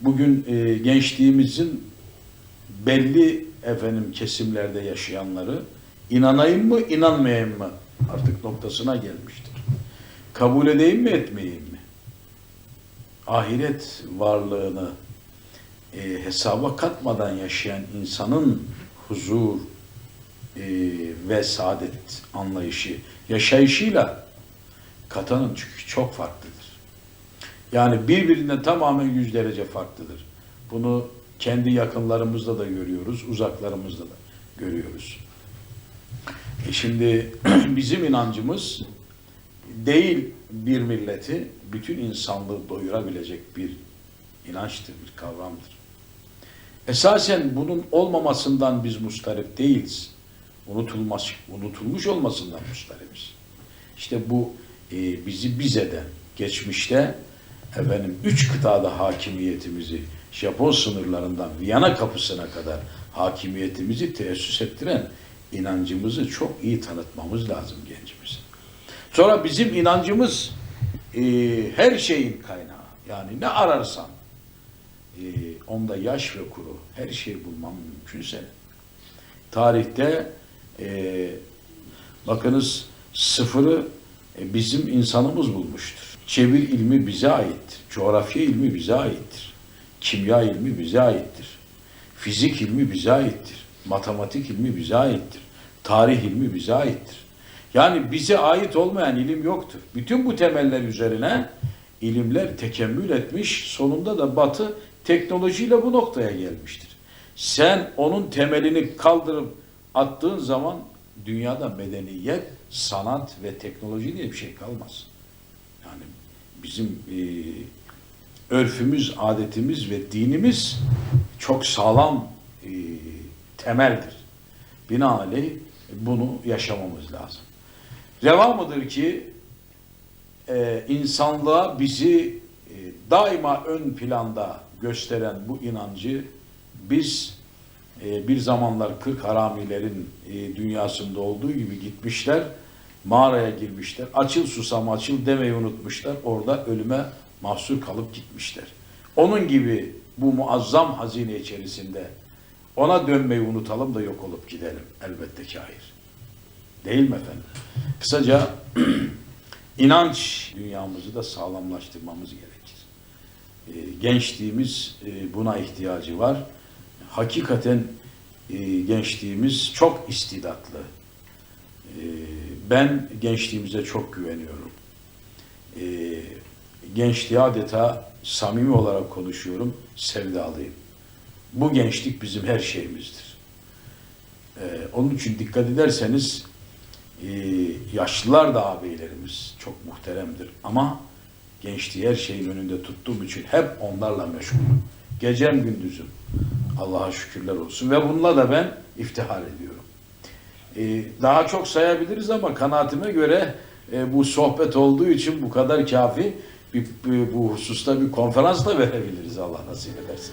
bugün e, gençliğimizin belli efendim kesimlerde yaşayanları inanayım mı inanmayayım mı artık noktasına gelmiştir. Kabul edeyim mi etmeyeyim mi? Ahiret varlığını e, hesaba katmadan yaşayan insanın huzur e, ve saadet anlayışı, yaşayışıyla katanın çünkü çok farklıdır. Yani birbirinden tamamen yüz derece farklıdır. Bunu kendi yakınlarımızda da görüyoruz, uzaklarımızda da görüyoruz. E şimdi bizim inancımız değil bir milleti bütün insanlığı doyurabilecek bir inançtır, bir kavramdır. Esasen bunun olmamasından biz mustarip değiliz. Unutulmaz, unutulmuş olmasından mustaribiz. İşte bu e, bizi biz eden, geçmişte efendim üç kıtada hakimiyetimizi Japon sınırlarından Viyana kapısına kadar hakimiyetimizi teessüs ettiren inancımızı çok iyi tanıtmamız lazım gencimize. Sonra bizim inancımız e, her şeyin kaynağı. Yani ne ararsan e, onda yaş ve kuru her şeyi bulman mümkünse tarihte e, bakınız sıfırı e, bizim insanımız bulmuştur. Çevir ilmi bize aittir. Coğrafya ilmi bize aittir. Kimya ilmi bize aittir. Fizik ilmi bize aittir. Matematik ilmi bize aittir. Tarih ilmi bize aittir. Yani bize ait olmayan ilim yoktur. Bütün bu temeller üzerine ilimler tekemmül etmiş. Sonunda da Batı teknolojiyle bu noktaya gelmiştir. Sen onun temelini kaldırıp attığın zaman dünyada medeniyet, sanat ve teknoloji diye bir şey kalmaz. Yani bizim e, örfümüz, adetimiz ve dinimiz çok sağlam e, temeldir. Binaenaleyh bunu yaşamamız lazım. Reva mıdır ki e, insanlığa bizi e, daima ön planda gösteren bu inancı biz e, bir zamanlar 40 haramilerin e, dünyasında olduğu gibi gitmişler, mağaraya girmişler, açıl susam açıl demeyi unutmuşlar, orada ölüme mahsur kalıp gitmişler. Onun gibi bu muazzam hazine içerisinde ona dönmeyi unutalım da yok olup gidelim. Elbette ki hayır. Değil mi efendim? Kısaca inanç dünyamızı da sağlamlaştırmamız gerekir. E, gençliğimiz e, buna ihtiyacı var. Hakikaten e, gençliğimiz çok istidatlı. E, ben gençliğimize çok güveniyorum. E, gençliğe adeta samimi olarak konuşuyorum, sevdalıyım. Bu gençlik bizim her şeyimizdir. E, onun için dikkat ederseniz e, yaşlılar da ağabeylerimiz çok muhteremdir. Ama gençliği her şeyin önünde tuttuğum için hep onlarla meşgulüm. Gecem gündüzüm. Allah'a şükürler olsun. Ve bununla da ben iftihar ediyorum. E, daha çok sayabiliriz ama kanaatime göre e, bu sohbet olduğu için bu kadar kafi. Bir- bu hususta bir konferans da verebiliriz Allah nasip ederse.